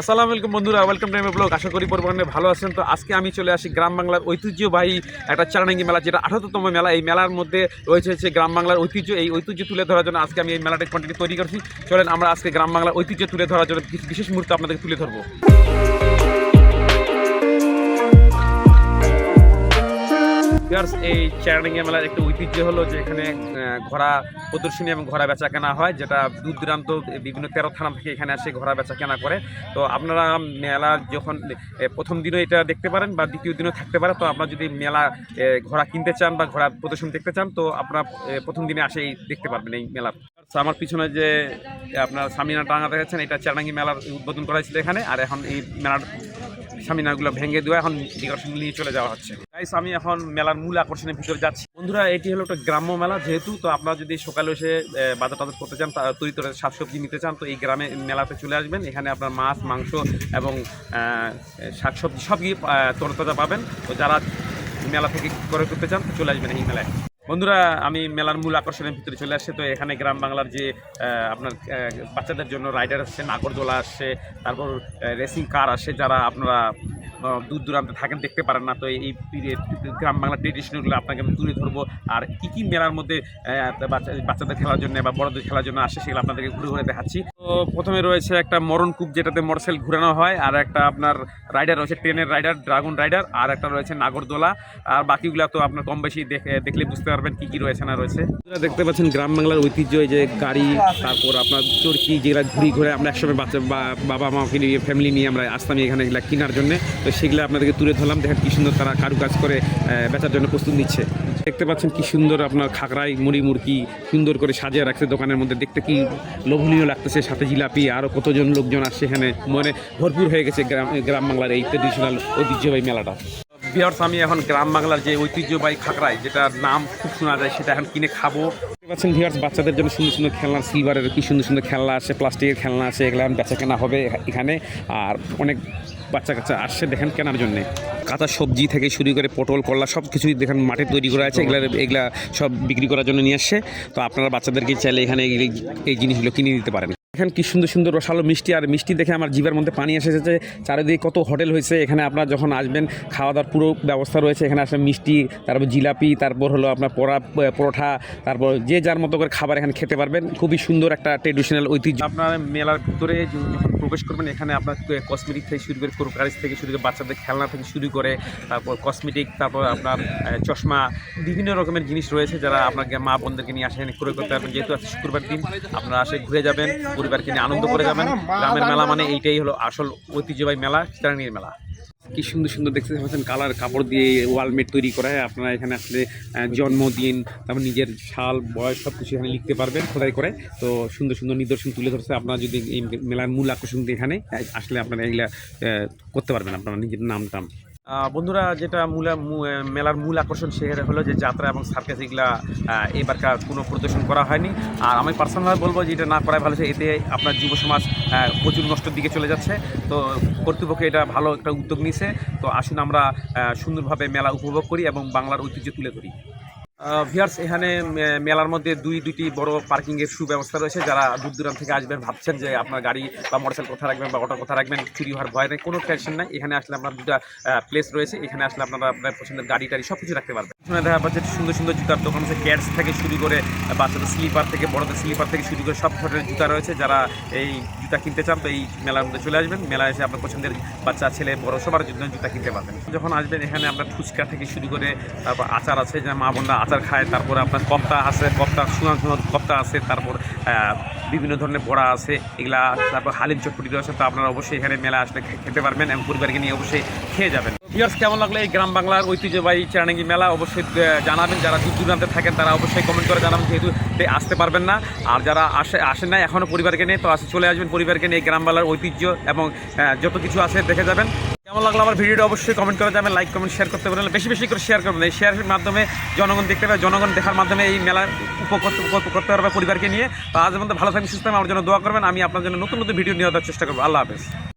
আসসালামু আলাইকুম বন্ধুরা ওয়েলকাম টাইম ব্লগ আশা করি পরিবারে ভালো আছেন। তো আজকে আমি চলে আসি গ্রাম বাংলার ঐতিহ্যবাহী একটা চারানাঙ্গি মেলা, যেটা আঠারোতম মেলা। এই মেলার মধ্যে রয়েছে হচ্ছে গ্রাম বাংলার ঐতিহ্য। এই ঐতিহ্য তুলে ধরার জন্য আজকে আমি এই মেলাটা কন্টেন্ট তৈরি করছি। চলেন আমরা আজকে গ্রাম বাংলার ঐতিহ্য তুলে ধরার জন্য বিশেষ মুহূর্ত আপনাদের তুলে ধরবো। ভিউয়ার্স, এই চারানাঙ্গি মেলার একটা ঐতিহ্য হলো যে এখানে ঘোড়া প্রদর্শনী এবং ঘোড়া বেচা কেনা হয় যেটা দূর দূরান্ত বিভিন্ন তেরো থানা থেকে এখানে এসে ঘোড়া বেচা কেনা করে। তো আপনারা মেলা যখন প্রথম দিনও এটা দেখতে পারেন বা দ্বিতীয় দিনও থাকতে পারে। তো আপনারা যদি মেলা ঘোড়া কিনতে চান বা ঘোড়া প্রদর্শনী দেখতে চান তো আপনারা প্রথম দিনে আসেই দেখতে পারবেন এই মেলা। আমার পিছনে যে আপনার সামিনা টাঙা দেখাচ্ছেন এটা চারাঙ্গি মেলার উদ্বোধন করা হয়েছিল এখানে। আর এখন এই মেলার সামিনাগুলো ভেঙে দেওয়া এখন নিয়ে চলে যাওয়া হচ্ছে। গাইস আমি এখন মেলার মূল আকর্ষণের ভিতরে যাচ্ছি। বন্ধুরা, এটি হলো একটা গ্রাম্য মেলা যেহেতু, তো আপনারা যদি সকালে এসে বাজার টাজার করতে চান তৈরি করে শাকসবজি নিতে চান, তো এই গ্রামে মেলাতে চলে আসবেন। এখানে আপনার মাছ, মাংস এবং শাকসবজি সবই তরতাজা পাবেন। তো যারা মেলা থেকে ক্রয় করতে চান চলে আসবেন এই মেলায়। বন্ধুরা, আমি মেলার মূল আকর্ষণের ভিতরে চলে আসছে। তো এখানে গ্রাম বাংলার যে আপনার বাচ্চাদের জন্য রাইডার আসছে, নাগরদোলা আসছে, তারপর রেসিং কার আসে যারা আপনারা দূর দূরান্তে থাকেন, দেখতে পারেন না। তো এই গ্রাম বাংলার ট্রেডিশনগুলো আপনাকে আমি তুলে ধরবো। আর কী কী মেলার মধ্যে বাচ্চাদের খেলার জন্য বা বড়দের খেলার জন্য আসে সেগুলো আপনাদেরকে ঘুরে ঘুরে দেখাচ্ছি। তো প্রথমে রয়েছে একটা মরণ কূপ যেটাতে মোটরসাইকেল ঘুরানো হয়, আর একটা আপনার রাইডার রয়েছে, ট্রেনের রাইডার ড্রাগন রাইডার আর একটা রয়েছে নাগরদোলা। আর বাকিগুলো তো আপনার কম বেশি দেখে, দেখলে বুঝতে পারবেন কি কি রয়েছে না রয়েছে। দেখতে পাচ্ছেন গ্রাম বাংলার ঐতিহ্য যে গাড়ি, তারপর আপনার চরকি যেগুলো ঘুরি ঘুরে আমরা একসময় বাচ্চা বাবা মাকে নিয়ে ফ্যামিলি নিয়ে আমরা আসতাম এখানে এগুলো কেনার জন্য। তো সেগুলো আপনাদেরকে তুলে ধরলাম, দেখেন কি সুন্দর তারা কারুকাজ করে বেচার জন্য প্রস্তুত নিচ্ছে। দেখতে পাচ্ছেন কি সুন্দর আপনার খাগড়াই, মুড়ি মুরগি সুন্দর করে সাজিয়ে রাখছে দোকানের মধ্যে। দেখতে কি লোভনীয় লাগতেছে, সাথে জিলাপি আরও কতজন লোকজন আসছে এখানে। মনে ভরপুর হয়ে গেছে গ্রাম গ্রাম বাংলার এই ট্রেডিশনাল ঐতিহ্যবাহী মেলাটা। বিহার্স আমি এখন গ্রাম বাংলার যে ঐতিহ্যবাহী খাকরাই যেটা নাম খুব শোনা যায়, সেটা এখন কিনে খাব। পাচ্ছেন ভিউয়ার্স বাচ্চাদের জন্য সুন্দর সুন্দর খেলনা সিলভারের কি সুন্দর সুন্দর খেলনা আছে প্লাস্টিকের খেলনা আছে, এগুলো বেচা কেনা হবে এখানে। আর অনেক বাচ্চা কাচ্চা আসছে দেখেন কেনার জন্যে। কাঁচা সবজি থেকে শুরু করে পটল, করলা সব কিছুই দেখেন মাঠে তৈরি করা আছে, এগুলা এগুলা সব বিক্রি করার জন্য নিয়ে আসছে। তো আপনারা বাচ্চাদেরকে চাইলে এখানে এই জিনিসগুলো কিনে নিতে পারেন। এখানে কি সুন্দর সুন্দর রসালো মিষ্টি, আর মিষ্টি দেখে আমার জিভের মধ্যে পানি এসে এসেছে। চারিদিকে কত হোটেল হয়েছে, এখানে আপনার যখন আসবেন খাওয়া দাওয়ার পুরো ব্যবস্থা রয়েছে। এখানে আসলে মিষ্টি, তারপর জিলাপি, তারপর হলো আপনার পরা পরোঠা, তারপর যে যার মতো করে খাবার এখানে খেতে পারবেন। খুবই সুন্দর একটা ট্রেডিশনাল ঐতিহ্য। আপনার মেলার ভিতরে প্রবেশ করবেন। এখানে আপনার কসমেটিক থেকে শুরু করে কোরকারিজ থেকে শুরু করে বাচ্চাদের খেলনা থেকে শুরু করে, তারপর কসমেটিক তারপর আপনার চশমা, বিভিন্ন রকমের জিনিস রয়েছে যারা আপনাকে মা বোনদেরকে নিয়ে আসেন ক্রয় করতে পারবেন। যেহেতু আছে শুক্রবার দিন, আপনারা আসে ঘুরে যাবেন, পরিবারকে নিয়ে আনন্দ করে যাবেন। গ্রামের মেলা মানে এইটাই হলো আসল ঐতিহ্যবাহী মেলা চিরানির মেলা। কি সুন্দর সুন্দর দেখতে পাচ্ছেন কালার কাপড় দিয়ে ওয়ালমেট তৈরি করা হয়। আপনারা এখানে আসলে জন্মদিন, তারপর নিজের সাল, বয়স সব কিছু এখানে লিখতে পারবেন খোদাই করে। তো সুন্দর সুন্দর নিদর্শন তুলে ধরছে। আপনারা যদি এই মেলার মূল আকর্ষণ এখানে আসলে আপনারা এগুলা করতে পারবেন আপনারা নিজের নাম টাম বন্ধুরা, যেটা মূল মেলার মূল আকর্ষণ সেখানে হলো যে যাত্রা এবং সার্কাস এগুলা এবারকার কোনো প্রদর্শন করা হয়নি। আর আমি পার্সোনালি বলব যে এটা না করাই ভালো এতে আপনার যুব সমাজ প্রচুর নষ্টের দিকে চলে যাচ্ছে। তো কর্তৃপক্ষ এটা ভালো একটা উদ্যোগ নিছে তো আসুন আমরা সুন্দরভাবে মেলা উপভোগ করি এবং বাংলার ঐতিহ্য তুলে ধরি। ভিয়ার্স এখানে মেলার মধ্যে দুই, দুইটি বড় পার্কিংয়ের সুব্যবস্থা রয়েছে। যারা দূর দূরান্ত থেকে আসবেন, ভাবছেন যে আপনার গাড়ি বা মোটরসাইকেল কোথায় রাখবেন বা অটো কোথায় রাখবেন, চুরি হওয়ার ভয় নেই, কোনো টেনশন নাই। এখানে আসলে আপনার দুটা প্লেস রয়েছে। এখানে আসলে আপনারা আপনার পছন্দের গাড়ি টাড়ি সব কিছু রাখতে পারবেন। এখানে দেখা পাচ্ছে সুন্দর সুন্দর জুতার দোকান আছে। ক্যাটস থেকে শুরু করে বাচ্চাদের স্লিপার থেকে, বড়দের স্লিপার থেকে শুরু করে সব ধরনের জুতা রয়েছে। যারা এই জুতা কিনতে চান, তো এই মেলার মধ্যে চলে আসবেন। মেলায় এসে আপনার পছন্দের বাচ্চা, ছেলে, বড়, সবার জন্য জুতা কিনতে পারবেন। যখন আসবেন, এখানে আপনার ফুচকা থেকে শুরু করে, তারপর আচার আছে। যে মা বোনরা আচার খায়, তারপর আপনার কপ্তা আছে, কপ্তা সুন্দর সুন্দর কপ্তা আছে, তারপর বিভিন্ন ধরনের বড়া আছে, এগুলা, তারপর হালিম চটপটি আছে, তো আপনারা অবশ্যই এখানে মেলা আসলে খেতে পারবেন এবং পরিবারকে নিয়ে অবশ্যই খেয়ে যাবেন। ভিউয়ার্স কেমন লাগল এই গ্রাম বাংলার ঐতিহ্যবাহী চারানাঙ্গি মেলা? অবশ্যই জানাবেন, যারা দূর দূরান্তে থাকেন, তারা অবশ্যই কমেন্ট করে জানাবেন, যেহেতু আসতে পারবেন না। আর যারা আসে, আসেন না এখনও পরিবারকে নিয়ে, তো আসে, চলে আসবেন পরিবারকে নিয়ে গ্রাম বাংলার ঐতিহ্য এবং যত কিছু আছে দেখে যাবেন। কেমন লাগল আমার ভিডিওটা অবশ্যই কমেন্ট করে যাবেন লাইক কমেন্ট শেয়ার করতে পারেন বেশি বেশি করে শেয়ার করবেন। এই শেয়ারের মাধ্যমে জনগণ দেখতে পাবে, জনগণ দেখার মাধ্যমে এই মেলা উপকৃত করতে পারবে পরিবারকে নিয়ে। তো আজ মধ্যে ভালো থাকবেন, সুস্থ আমার জন্য দোয়া করবেন। আমি আপনার জন্য নতুন নতুন ভিডিও নিয়ে চেষ্টা করব। আল্লাহ হাফেজ।